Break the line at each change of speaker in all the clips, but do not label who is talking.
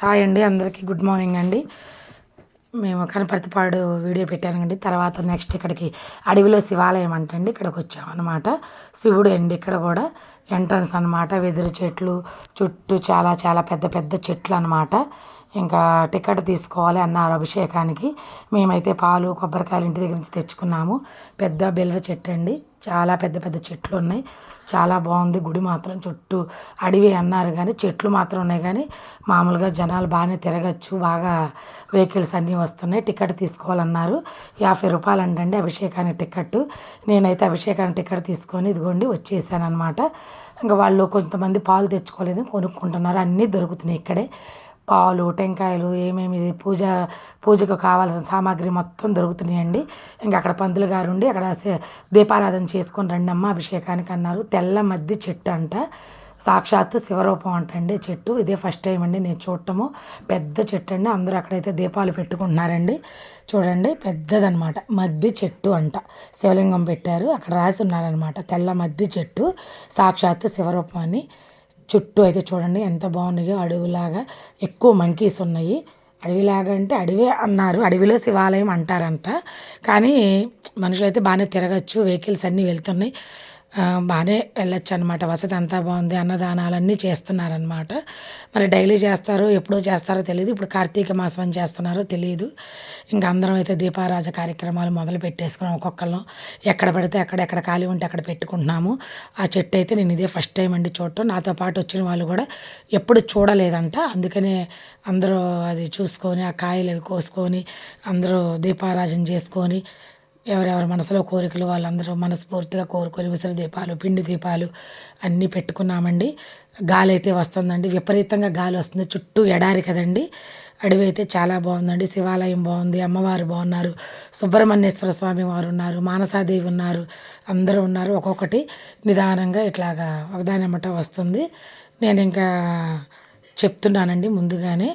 Hi అండి అందరికీ good morning అండి. మేము కనపర్తిపాడు వీడియో పెట్టానండి తర్వాత నెక్స్ట్ ఇక్కడికి అడవిలో శివాలయం అంటండి ఇక్కడికి వచ్చామన్నమాట శివుడు అండి ఇక్కడ కూడా ఎంట్రన్స్ అనమాట వెదురు చెట్లు చుట్టూ చాలా చాలా పెద్ద పెద్ద చెట్లు అనమాట ఇంకా టికెట్ తీసుకోవాలి అన్నారు అభిషేకానికి. మేమైతే పాలు కొబ్బరికాయలు ఇంటి దగ్గర నుంచి తెచ్చుకున్నాము. పెద్ద బిల్వ చెట్టు అండి. చాలా పెద్ద పెద్ద చెట్లు ఉన్నాయి చాలా బాగుంది. గుడి మాత్రం చుట్టూ అడవి అన్నారు కానీ చెట్లు మాత్రం ఉన్నాయి కానీ మామూలుగా జనాలు బాగానే తిరగచ్చు. బాగా వెహికల్స్ అన్నీ వస్తున్నాయి. టికెట్ తీసుకోవాలన్నారు. యాభై రూపాయలు అంటండి అభిషేకానికి టికెట్ నేనైతే అభిషేకానికి టికెట్ తీసుకొని ఇదిగోండి వచ్చేసాను అనమాట ఇంకా వాళ్ళు కొంతమంది పాలు తెచ్చుకోలేదు కొనుక్కుంటున్నారు. అన్నీ దొరుకుతున్నాయి ఇక్కడే. పాలు టెంకాయలు ఏమేమి పూజ పూజకు కావాల్సిన సామాగ్రి మొత్తం దొరుకుతున్నాయండి. ఇంకా అక్కడ పంతులు గారు ఉండి అక్కడ దీపారాధన చేసుకొని రండి అమ్మ అభిషేకానికి అన్నారు. తెల్ల మద్ది చెట్టు అంట. సాక్షాత్తు శివరూపం అంటండి చెట్టు. ఇదే ఫస్ట్ టైం అండి నేను చూడటము. పెద్ద చెట్టు అండి. అందరూ అక్కడైతే దీపాలు పెట్టుకుంటున్నారండి. చూడండి పెద్దదనమాట మద్ది చెట్టు అంట. శివలింగం పెట్టారు. అక్కడ రాసి ఉన్నారనమాట తెల్ల మద్ది చెట్టు. సాక్షాత్తు శివరూపం అని. చుట్టూ అయితే చూడండి ఎంత బాగున్నాయో అడవిలాగా ఎక్కువ మంకీస్ ఉన్నాయి. అడవిలాగా అంటే అడవే అన్నారు. అడవిలో శివాలయం అంటారంట. కానీ మనుషులైతే బాగానే తిరగచ్చు. వెహికల్స్ అన్నీ వెళ్తున్నాయి. బాగానే వెళ్ళొచ్చు అనమాట వసతి అంతా బాగుంది అన్నదానాలన్నీ చేస్తున్నారనమాట మరి డైలీ చేస్తారో ఎప్పుడో చేస్తారో తెలియదు ఇప్పుడు కార్తీక మాసం అని చేస్తున్నారో తెలియదు ఇంకా అందరం అయితే దీపారాజ కార్యక్రమాలు మొదలు పెట్టేసుకున్నాం ఒక్కొక్కళ్ళం. ఎక్కడ పడితే అక్కడ ఎక్కడ ఖాళీ ఉంటే అక్కడ పెట్టుకుంటున్నాము. ఆ చెట్టు అయితే నేను ఇదే ఫస్ట్ టైం అండి చూడటం. నాతో పాటు వచ్చిన వాళ్ళు కూడా ఎప్పుడు చూడలేదంట. అందుకనే అందరూ అది చూసుకొని ఆ కాయలు అవి కోసుకొని అందరూ దీపారాజన చేసుకొని ఎవరెవరి మనసులో కోరికలు వాళ్ళందరూ మనస్ఫూర్తిగా కోరుకొని విసిరి దీపాలు పిండి దీపాలు అన్నీ పెట్టుకున్నామండి. గాలి అయితే వస్తుందండి. విపరీతంగా గాలి వస్తుంది. చుట్టూ ఎడారి కదండి. అడవి అయితే చాలా బాగుందండి. శివాలయం బాగుంది. అమ్మవారు బాగున్నారు. సుబ్రహ్మణ్యేశ్వర స్వామి వారు ఉన్నారు. మానసాదేవి ఉన్నారు. అందరూ ఉన్నారు. ఒక్కొక్కటి నిదానంగా ఇట్లాగా ఒకదానమ్మట వస్తుంది. నేను ఇంకా చెప్తున్నానండి ముందుగానే.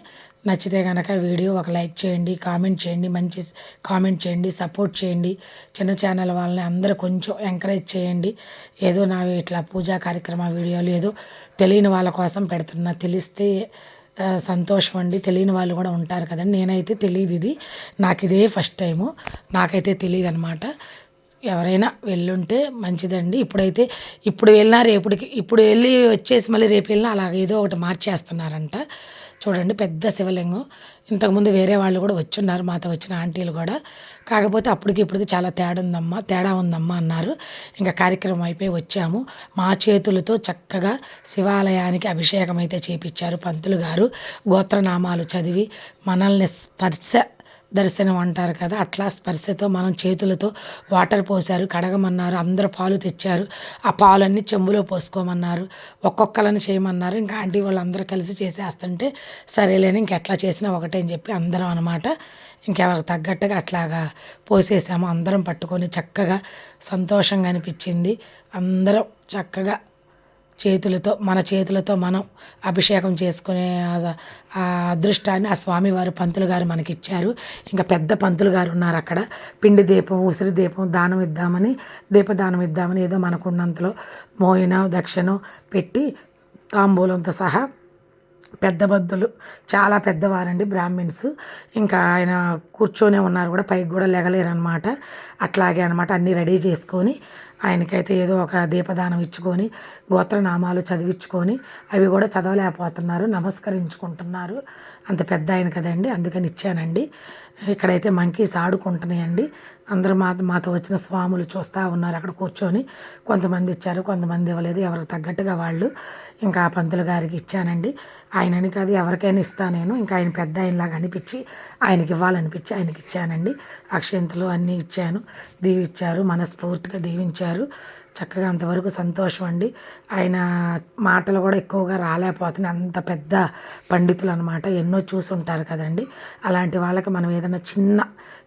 నచ్చితే కనుక వీడియో ఒక లైక్ చేయండి కామెంట్ చేయండి మంచి కామెంట్ చేయండి సపోర్ట్ చేయండి. చిన్న ఛానల్ వాళ్ళని అందరూ కొంచెం ఎంకరేజ్ చేయండి. ఏదో నా ఇట్లా పూజా కార్యక్రమ వీడియోలు ఏదో తెలియని వాళ్ళ కోసం పెడుతున్నా. తెలిస్తే సంతోషం అండి. తెలియని వాళ్ళు కూడా ఉంటారు కదండి. నేనైతే తెలియదు ఇది. నాకు ఇదే ఫస్ట్ టైము. నాకైతే తెలియదు అనమాట ఎవరైనా వెళ్ళుంటే మంచిదండి. ఇప్పుడైతే ఇప్పుడు వెళ్ళినా రేపుడికి ఇప్పుడు వెళ్ళి వచ్చేసి మళ్ళీ రేపు వెళ్ళినా అలాగ ఏదో ఒకటి మార్చేస్తున్నారంట. చూడండి పెద్ద శివలింగం. ఇంతకుముందు వేరే వాళ్ళు కూడా వచ్చున్నారు మాతో వచ్చిన ఆంటీలు కూడా. కాకపోతే అప్పటికి ఇప్పటికి చాలా తేడా ఉందమ్మా తేడా ఉందమ్మా అన్నారు. ఇంకా కార్యక్రమం అయిపోయి వచ్చాము. మా చేతులతో చక్కగా శివాలయానికి అభిషేకం అయితే చేపించారు పంతులు గారు. గోత్రనామాలు చదివి మనల్ని స్పర్శ దర్శనం అంటారు కదా. అట్లా స్పర్శతో మనం చేతులతో వాటర్ పోశారు కడగమన్నారు అందరు పాలు తెచ్చారు. ఆ పాలన్నీ చెంబులో పోసుకోమన్నారు ఒక్కొక్కలని చేయమన్నారు. ఇంకా ఆంటీ వాళ్ళందరూ కలిసి చేసేస్తుంటే సరేలేని ఇంకెట్లా చేసినా ఒకటే అని చెప్పి అందరం అనమాట ఇంకెవరికి తగ్గట్టుగా అట్లాగా పోసేసాము. అందరం పట్టుకొని చక్కగా సంతోషంగా అనిపించింది. అందరం చక్కగా చేతులతో మన చేతులతో మనం అభిషేకం చేసుకునే ఆ- అదృష్టాన్ని ఆ స్వామివారు పంతులు గారు మనకి ఇచ్చారు ఇంకా పెద్ద పంతులు గారు ఉన్నారు అక్కడ. పిండి దీపం ఉసిరి దీపం దానం ఇద్దామని దీపదానం ఇద్దామని ఏదో మనకున్నంతలో మోయిన దక్షిణం పెట్టి తాంబూలంతో సహా పెద్ద బద్దులు చాలా పెద్దవారండి బ్రాహ్మిన్స్. ఇంకా ఆయన కూర్చొనే ఉన్నారు కూడా పైకి కూడా లెగలేరనమాట అట్లాగే అనమాట అన్నీ రెడీ చేసుకొని ఆయనకైతే ఏదో ఒక దీపదానం ఇచ్చుకొని గోత్రనామాలు చదివించుకొని అవి కూడా చదవలేకపోతున్నారు నమస్కరించుకుంటున్నారు. అంత పెద్ద ఆయన కదండి అందుకని ఇచ్చానండి. ఇక్కడైతే మంకీస్ ఆడుకుంటున్నాయండి. అందరూ మా మాతో వచ్చిన స్వాములు చూస్తూ ఉన్నారు అక్కడ కూర్చొని. కొంతమంది ఇచ్చారు కొంతమంది ఇవ్వలేదు ఎవరికి తగ్గట్టుగా వాళ్ళు ఇంకా ఆ పంతులు గారికి ఇచ్చానండి. ఆయనని కాదు ఎవరికైనా ఇస్తా నేను. ఇంకా ఆయన పెద్ద ఆయనలాగా అనిపించి ఆయనకి ఇవ్వాలనిపించి ఆయనకి ఇచ్చానండి. అక్షంతలు అన్నీ ఇచ్చాను. దీవిచ్చారు మనస్ఫూర్తిగా దీవించారు. చక్కగా అంతవరకు సంతోషం అండి ఆయన మాటలు కూడా ఎక్కువగా రాలేకపోతున్నాయి. అంత పెద్ద పండితులు అనమాట ఎన్నో చూసుంటారు కదండి. అలాంటి వాళ్ళకి మనం ఏదైనా చిన్న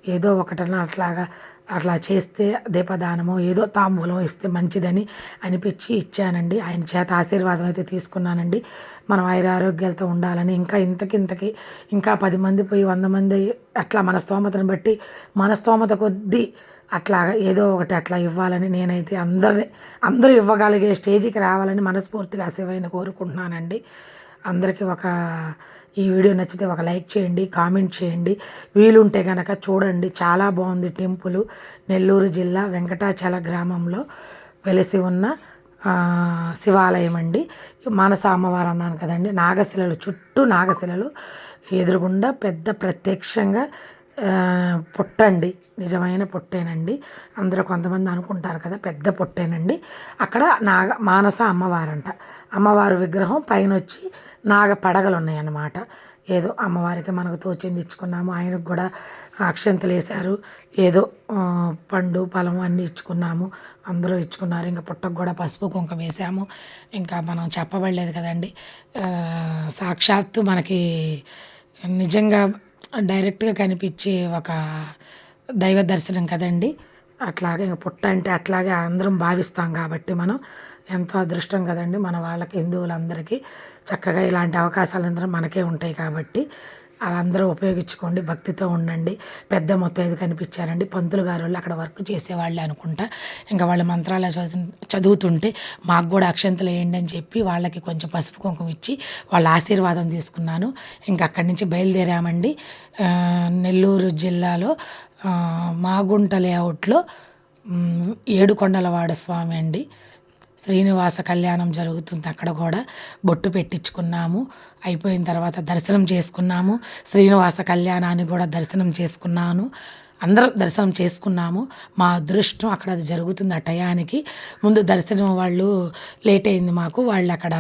ఏదో ఒకటన అట్లాగా అట్లా చేస్తే దీపదానమో ఏదో తాంబూలం ఇస్తే మంచిదని అనిపించి ఇచ్చానండి. ఆయన చేత ఆశీర్వాదం అయితే తీసుకున్నానండి. మనం ఆయుర ఆరోగ్యాలతో ఉండాలని ఇంకా ఇంతకింతకి ఇంకా పది మంది పోయి వంద మంది అట్లా మన స్తోమతను బట్టి మన స్తోమత కొద్దీ అట్లాగా ఏదో ఒకటి అట్లా ఇవ్వాలని నేనైతే అందరిని అందరూ ఇవ్వగలిగే స్టేజ్కి రావాలని మనస్ఫూర్తిగా శివైన కోరుకుంటున్నానండి. అందరికీ ఒక ఈ వీడియో నచ్చితే ఒక లైక్ చేయండి కామెంట్ చేయండి. వీలుంటే కనుక చూడండి. చాలా బాగుంది టెంపుల్. నెల్లూరు జిల్లా వెంకటాచల గ్రామంలో వెలిసి ఉన్న శివాలయం అండి. మానస అమ్మవారు అన్నాను కదండి. నాగశిలలు చుట్టూ నాగశిలలు. ఎదురుగుండా పెద్ద ప్రత్యక్షంగా పుట్టండి. నిజమైన పొట్టేనండి. అందరూ కొంతమంది అనుకుంటారు కదా పెద్ద పొట్టేనండి. అక్కడ నాగ మానస అమ్మవారంట. అమ్మవారు విగ్రహం పైన వచ్చి నాగ పడగలు ఉన్నాయన్నమాట ఏదో అమ్మవారికి మనకు తోచింది ఇచ్చుకున్నాము ఆయనకు కూడా అక్షంతలు వేశారు. ఏదో పండు పొలం అన్నీ ఇచ్చుకున్నాము. అందరూ ఇచ్చుకున్నారు. ఇంకా పుట్టకు కూడా పసుపు కుంకం వేసాము ఇంకా మనం చెప్పబడలేదు కదండి. సాక్షాత్తు మనకి నిజంగా డైరెక్ట్గా కనిపించే ఒక దైవ దర్శనం కదండి. అట్లాగే ఇంకా పుట్ట అంటే అట్లాగే అందరం భావిస్తాం కాబట్టి మనం. ఎంతో అదృష్టం కదండి మన వాళ్ళకి హిందువులందరికీ. చక్కగా ఇలాంటి అవకాశాలు అందరూ మనకే ఉంటాయి కాబట్టి వాళ్ళందరూ ఉపయోగించుకోండి భక్తితో ఉండండి. పెద్ద మొత్తం కనిపించారండి పంతులు గారు వాళ్ళు అక్కడ వర్క్ చేసేవాళ్ళు అనుకుంటా. ఇంకా వాళ్ళ మంత్రాలు చదువుతుంటే మాకు కూడా అక్షంతలు వేయండి అని చెప్పి వాళ్ళకి కొంచెం పసుపు కుంకుమ ఇచ్చి వాళ్ళ ఆశీర్వాదం తీసుకున్నాను. ఇంకా అక్కడి నుంచి బయలుదేరామండి. నెల్లూరు జిల్లాలో మాగుంట లేఅవుట్లో ఏడుకొండలవాడ స్వామి అండి. శ్రీనివాస కళ్యాణం జరుగుతుంది. అక్కడ కూడా బొట్టు పెట్టించుకున్నాము. అయిపోయిన తర్వాత దర్శనం చేసుకున్నాము. శ్రీనివాస కళ్యాణాన్ని కూడా దర్శనం చేసుకున్నాను. అందరం దర్శనం చేసుకున్నాము. మా అదృష్టం అక్కడ అది జరుగుతుంది ఆ టయానికి. ముందు దర్శనం వాళ్ళు లేట్ అయింది మాకు. వాళ్ళు అక్కడ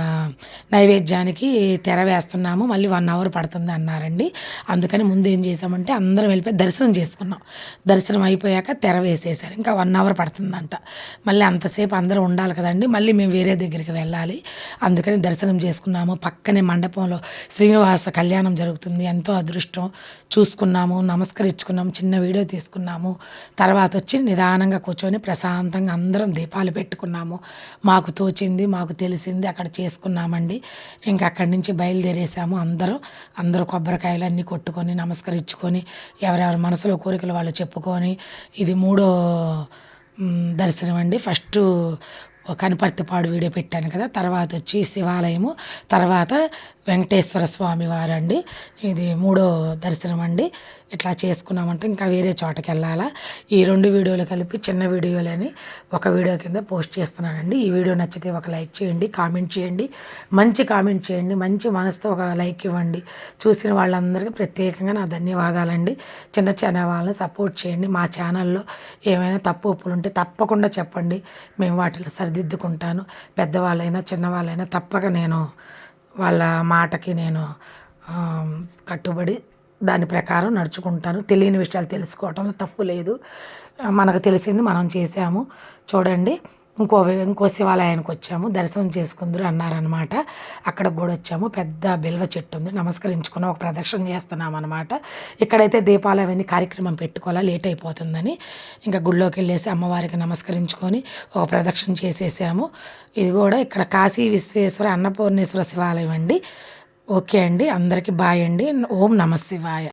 నైవేద్యానికి తెర వేస్తున్నాము. మళ్ళీ వన్ అవర్ పడుతుంది అన్నారండి. అందుకని ముందు ఏం చేసామంటే అందరం వెళ్ళిపోయి దర్శనం చేసుకున్నాం. దర్శనం అయిపోయాక తెర వేసేసారు. ఇంకా వన్ అవర్ పడుతుందంట. మళ్ళీ అంతసేపు అందరూ ఉండాలి కదండి. మళ్ళీ మేము వేరే దగ్గరికి వెళ్ళాలి. అందుకని దర్శనం చేసుకున్నాము. పక్కనే మండపంలో శ్రీనివాస కళ్యాణం జరుగుతుంది. ఎంతో అదృష్టం. చూసుకున్నాము నమస్కరించుకున్నాము. చిన్న వీడియో తీసుకున్నాము. తర్వాత వచ్చి నిదానంగా కూర్చొని ప్రశాంతంగా అందరం దీపాలు పెట్టుకున్నాము. మాకు తోచింది మాకు తెలిసింది అక్కడ చేసుకున్నామండి. ఇంకా అక్కడి నుంచి బయలుదేరేసాము అందరూ. అందరూ కొబ్బరికాయలు అన్నీ కొట్టుకొని నమస్కరించుకొని ఎవరెవరి మనసులో కోరికలు వాళ్ళు చెప్పుకొని ఇది మూడో దర్శనం అండి ఫస్ట్ కనపర్తిపాడు వీడియో పెట్టాను కదా తర్వాత వచ్చి శివాలయము తర్వాత వెంకటేశ్వర స్వామి వారండి. ఇది మూడో దర్శనం అండి. ఇట్లా చేసుకున్నామంటే ఇంకా వేరే చోటకి వెళ్ళాలా. ఈ రెండు వీడియోలు కలిపి చిన్న వీడియోలని ఒక వీడియో కింద పోస్ట్ చేస్తున్నానండి. ఈ వీడియో నచ్చితే ఒక లైక్ చేయండి కామెంట్ చేయండి. మంచి కామెంట్ చేయండి మంచి మనసుతో ఒక లైక్ ఇవ్వండి. చూసిన వాళ్ళందరికీ ప్రత్యేకంగా నా ధన్యవాదాలండి. చిన్న చిన్న వాళ్ళని సపోర్ట్ చేయండి. మా ఛానల్లో ఏమైనా తప్పు ఒప్పులు ఉంటే తప్పకుండా చెప్పండి. మేము వాటిలో సరిదిద్దుకుంటాను. పెద్దవాళ్ళైనా చిన్నవాళ్ళైనా తప్పక నేను వాళ్ళ మాటకి నేను కట్టుబడి దాని ప్రకారం నడుచుకుంటాను. తెలియని విషయాలు తెలుసుకోవటంలో తప్పు లేదు. మనకు తెలిసింది మనం చేసాము చూడండి. ఇంకో ఇంకో శివాలయానికి వచ్చాము. దర్శనం చేసుకుందరు అన్నారనమాట అక్కడ కూడా వచ్చాము. పెద్ద బిల్వ చెట్టు ఉంది. నమస్కరించుకుని ఒక ప్రదక్షిణ చేస్తున్నాం అనమాట ఇక్కడైతే దీపాలు అవన్నీ కార్యక్రమం పెట్టుకోవాలా? లేట్ అయిపోతుందని. ఇంకా గుళ్ళోకి వెళ్ళేసి అమ్మవారికి నమస్కరించుకొని ఒక ప్రదక్షిణ చేసేసాము. ఇది కూడా ఇక్కడ కాశీ విశ్వేశ్వర అన్నపూర్ణేశ్వర శివాలయం అండి. ఓకే అండి. అందరికీ బాయ్ అండి. ఓం నమ శివాయ.